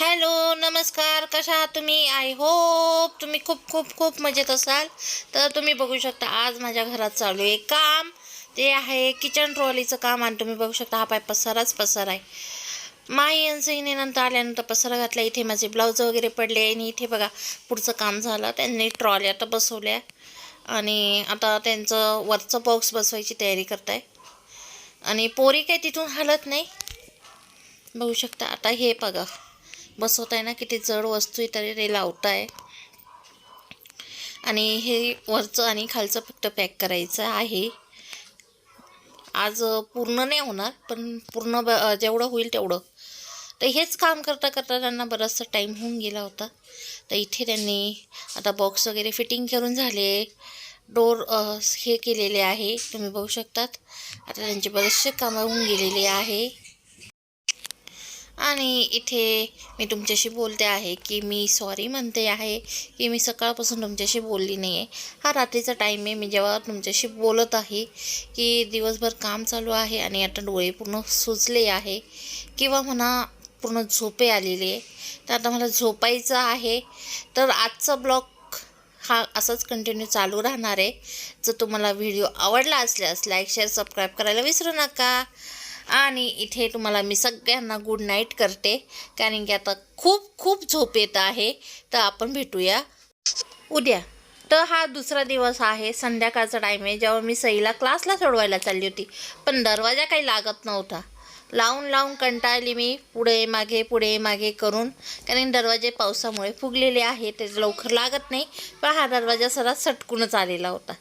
Hello नमस्कार. कशा आहात तुम्ही? आय होप तुम्ही खूप खूप खूप मजेत असाल. तर तुम्ही बघू शकता आज माझ्या घरात चालू आहे काम. ते आहे किचन ट्रॉलीचं काम आणि तुम्ही बघू शकता हा पाय पसाराच पसारा आहे. माई यांचं नंतर आल्यानंतर पसारा घातला. इथे माझे ब्लाऊज वगैरे पडले आणि इथे बघा पुढचं काम झालं. त्यांनी ट्रॉली आता बसवल्या आणि आता त्यांचं वरचं बॉक्स बसवायची तयारी करताय. आणि पोरी काय तिथून हलत नाही. बघू शकता आता हे बघा. बसवताय ना किती जड वस्तू आहे तरी ते लावताय. आणि हे वरचं आणि खालचं फक्त पॅक करायचं आहे. आज पूर्ण नाही होणार पण पूर्ण ब जेवढं होईल तेवढं. तर हेच काम करता करता त्यांना बराचसा टाईम होऊन गेला होता. तर इथे त्यांनी आता बॉक्स वगैरे फिटिंग करून झाले. डोर हे केलेले आहे. तुम्ही बघू शकतात. आता त्यांचे बरेचसे कामं होऊन गेलेले आहे. आणि इथे मी तुमच्याशी बोलते आहे की मी सॉरी म्हणते आहे की मी सकाळपासून तुमच्याशी बोलली नाही आहे हा रात्रीचा टाईम आहे. मी जेव्हा तुमच्याशी बोलत आहे की दिवसभर काम चालू आहे आणि आता डोळे पूर्ण सुजले आहे किंवा म्हणा पूर्ण झोपे आलेली आहे तर आता मला झोपायचं आहे तर आजचा ब्लॉग हा असाच कंटिन्यू चालू राहणार आहे. जर तुम्हाला व्हिडिओ आवडला असल्यास लाईक शेअर सबस्क्राईब करायला विसरू नका. आणि इथे तुम्हाला मी सगळ्यांना गुड नाईट करते. कारण की आता खूप खूप झोप येत आहे. तर आपण भेटूया. उद्या. तर हा दुसरा दिवस आहे. संध्याकाळचा टाईम आहे. जेव्हा मी सईला क्लासला सोडवायला चालली होती. पण दरवाजा काही लागत नव्हता. लावून लावून कंटाळली मी. पुढे मागे पुढे मागे करून. कारण दरवाजे पावसामुळे फुगलेले आहे. ते लवकर लागत नाही. पण हा दरवाजा सरा सटकूनच आलेला होता.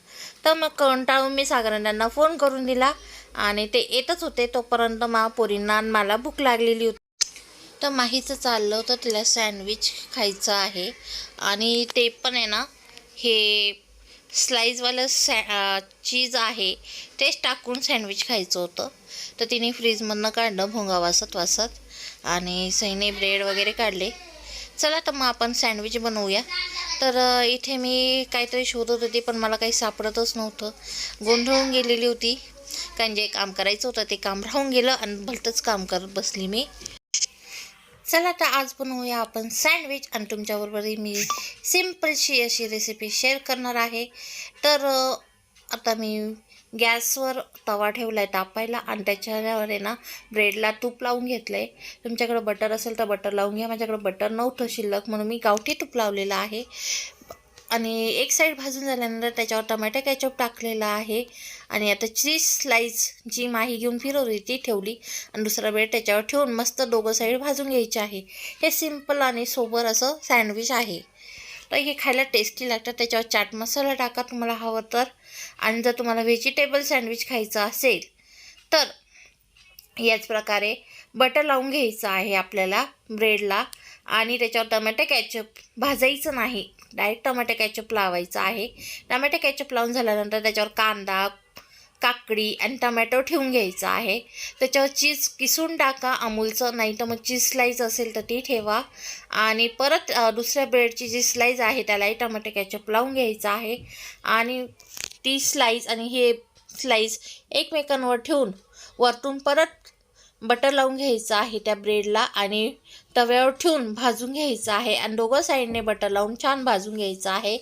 तर मग कंटाळून मी सागरांना फोन करून दिला. आणि ते येतच होते. तोपर्यंत मा पोरींना मला भूक लागलेली होती. तर माहीचं चाललं होतं तिला सँडविच खायचं आहे. आणि ते पण आहे ना हे स्लाईजवालं सॅ चीज आहे. तेच टाकून सँडविच खायचं होतं. तर तिने फ्रीजमधनं काढलं भोंगा वासत वासत आणि सईने ब्रेड वगैरे काढले. चला तर मग आपण सँडविच बनवूया. तर इथे मी काहीतरी शोधत होती पण मला काही सापडतच नव्हतं. गोंधळून गेलेली होती. कारण जे काम करायचं होतं ते काम राहून गेलं आणि भलतंच काम करत बसली मी. चला तर आज बनवूया आपण सँडविच आणि तुमच्याबरोबरही मी सिम्पलशी अशी रेसिपी शेअर करणार आहे. तर आता मी गॅसवर तवा ठेवला आहे तापायला आणि त्याच्यावर आहे ना ब्रेडला तूप लावून घेतलं आहे तुमच्याकडं बटर असेल तर बटर लावून घ्या. माझ्याकडं बटर नव्हतं शिल्लक म्हणून मी गावठी तूप लावलेलं आहे. आणि एक साईड भाजून झाल्यानंतर त्याच्यावर टमॅटो कॅचअप टाकलेला आहे. आणि आता चीज स्लाईस जी माही घेऊन फिरवली ती ठेवली. आणि दुसरा ब्रेड त्याच्यावर ठेवून मस्त दोघं साईड भाजून घ्यायचे आहे. हे सिंपल आणि सोबर असं सँडविच आहे. तर हे खायला टेस्टी लागतं. त्याच्यावर चाट मसाला टाका तुम्हाला हवं तर. आणि जर तुम्हाला व्हेजिटेबल सँडविच खायचं असेल तर याच प्रकारे बटर लावून घ्यायचं आहे आपल्याला ब्रेडला आणि त्याच्यावर टमॅटो कॅचअप भाजायचं नाही. डायरेक्ट टमॅटो कॅचअप लावायचं आहे. टमॅटो कॅचअप लावून झाल्यानंतर त्याच्यावर कांदा काकडी आणि टमॅटो ठेवून घ्यायचं आहे. त्याच्यावर चीज किसून टाका. अमूलचं नाही तर मग चीज स्लाईज असेल तर ती ठेवा. आणि परत दुसऱ्या ब्रेडची जी स्लाईज आहे त्यालाही टमॅटो कॅचअप लावून घ्यायचं आहे. आणि ती स्लाईज आणि हे स्लाईज एकमेकांवर ठेवून वरतून परत बटर लावून घ्यायचं आहे त्या ब्रेडला आणि तव्यावर ठेवून भाजून घ्यायचं आहे. आणि दोघं साईडने बटर लावून छान भाजून घ्यायचं आहे.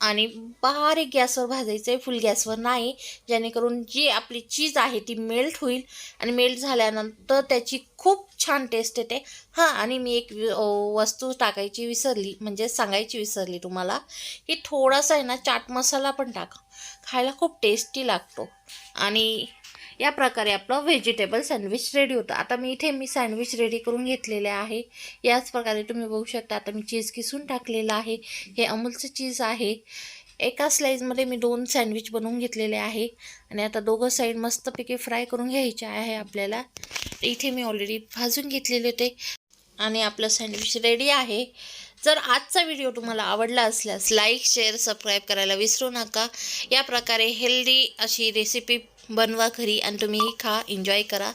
आणि बारीक गॅसवर भाजायचं आहे फुल गॅसवर नाही. जेणेकरून जी आपली चीज आहे ती मेल्ट होईल. आणि मेल्ट झाल्यानंतर त्याची खूप छान टेस्ट येते. हां आणि मी एक वस्तू टाकायची विसरली म्हणजे सांगायची विसरली तुम्हाला. की थोडासा आहे ना चाट मसाला पण टाका. खायला खूप टेस्टी लागतो. आणि या प्रकारे आपलं व्हेजिटेबल सँडविच रेडी होतं. आता मी इथे मी सँडविच रेडी करून घेतलेले आहे. याच प्रकारे तुम्ही बघू शकता आता मी चीज किसून टाकलेलं आहे. हे अमूलचं चीज आहे. एका स्लाईजमध्ये मी दोन सँडविच बनवून घेतलेले आहे. आणि आता दोघं साईड मस्तपैकी फ्राय करून घ्यायचे आहे आपल्याला. इथे मी ऑलरेडी भाजून घेतलेले होते आणि आपलं सँडविच रेडी आहे. जर आजचा व्हिडिओ तुम्हाला आवडला असल्यास लाईक शेअर सबस्क्राईब करायला विसरू नका. या प्रकारे हेल्दी अशी रेसिपी बनवा घरी आणि तुम्हीही खा एन्जॉय करा.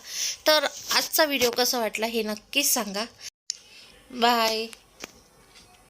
तर आजचा व्हिडिओ कसा वाटला हे नक्कीच सांगा. बाय